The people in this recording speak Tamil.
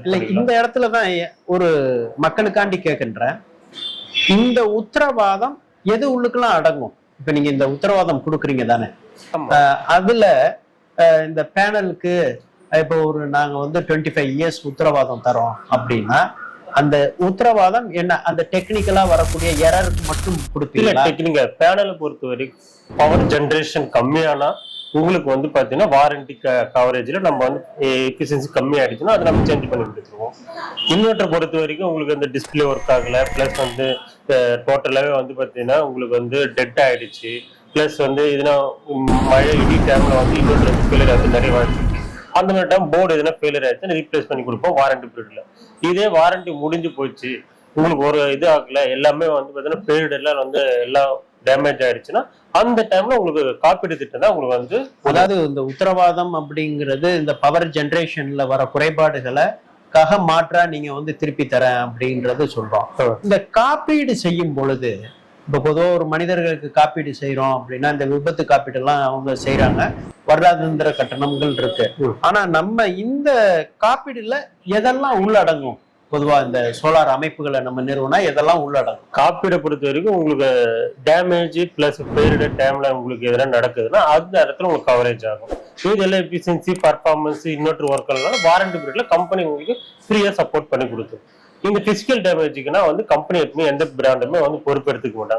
இல்ல இந்த இடத்துல தான் ஒரு மக்களுக்காண்டி கேட்கின்றேன். இந்த உத்தரவாதம் எது உள்ளுக்கெல்லாம் அடங்கும்? இப்ப நீங்க இந்த உத்தரவாதம் கொடுக்குறீங்க தானே. அதுல இந்த பேனலுக்கு இப்போ ஒரு நாங்க வந்து டுவெண்ட்டி ஃபைவ் இயர்ஸ் உத்தரவாதம் தரோம் அப்படின்னா அந்த உத்தரவாதம் என்ன? அந்த டெக்னிக்கலா வரக்கூடிய எரருக்கு மட்டும் இல்ல கொடுப்பீங்களா? டெக்னிக்க பேனலை பொறுத்த வரைக்கும் பவர் ஜெனரேஷன் கம்மியானா உங்களுக்கு வந்து பாத்தீங்கன்னா வாரண்டி கவரேஜில் நம்ம வந்து எஃபிஷியன்சி கம்மி ஆயிடுச்சுன்னா அதை நம்ம சேஞ்ச் பண்ணி கொடுத்துருவோம் இன்வெர்டர் பொறுத்த வரைக்கும் உங்களுக்கு இந்த டிஸ்பிளே ஒர்க் ஆகல பிளஸ் வந்து டோட்டலாவே வந்து பாத்தீங்கன்னா உங்களுக்கு வந்து டெட் ஆயிடுச்சு. பிளஸ் வந்து இதுனா மழை இடி டைம்ல வந்து இன்வெர்டர் வந்து ஃபெயிலியர் ஆகுது நிறைய வாய்ப்பு அந்த மாதிரி டைம் போர்டு எதுனா ஃபெயிலியர் ஆயிடுச்சுன்னா ரீப்ளேஸ் பண்ணி கொடுப்போம் வாரண்டி பீரியட்ல இதே வாரண்டி முடிஞ்சு போச்சு உங்களுக்கு ஒரு இது ஆகல எல்லாமே வந்து பாத்தீங்கன்னா பீரியட் எல்லாம் வந்து எல்லாம் டேமேஜ் ஆயிடுச்சுன்னா அந்த டைம்ல உங்களுக்கு காப்பீடு திட்டம் தான் உங்களுக்கு வந்து அதாவது இந்த உத்தரவாதம் அப்படிங்கிறது இந்த பவர் ஜெனரேஷன்ல வர குறைபாடுகளை காக மாற்றா நீங்க வந்து திருப்பி தரேன் அப்படின்றது சொல்றோம். இந்த காப்பீடு செய்யும் பொழுது இப்ப பொதுவா ஒரு மனிதர்களுக்கு காப்பீடு செய்றோம் அப்படின்னா இந்த விபத்து காப்பீடு எல்லாம் அவங்க செய்யறாங்க வருடாந்திர கட்டணங்கள் இருக்கு. ஆனா நம்ம இந்த காப்பீடுல எதெல்லாம் உள்ளடங்கும்? பொதுவாக இந்த சோலார் அமைப்புகளை நம்ம நிறுவனா எதெல்லாம் உள்ளடங்கும்? காப்பீடை பொறுத்த வரைக்கும் உங்களுக்கு டேமேஜ் பிளஸ் பீரியட் டைம்ல உங்களுக்கு எதனா நடக்குதுன்னா அந்த இடத்துல உங்களுக்கு கவரேஜ் ஆகும். இதெல்லாம் எஃபிஷியன்சி பர்ஃபார்மன்ஸ் இன்வெர்டர் ஒர்க் எல்லாம் வாரண்டி பீரியட்ல கம்பெனி உங்களுக்கு ஃப்ரீயா சப்போர்ட் பண்ணி கொடுக்கும் இந்த பிசிக்கல் டேமேஜுக்குன்னா வந்து கம்பெனி எப்பவுமே எந்த பிராண்டுமே வந்து பொறுப்பெடுத்துக்க மாட்டாங்க.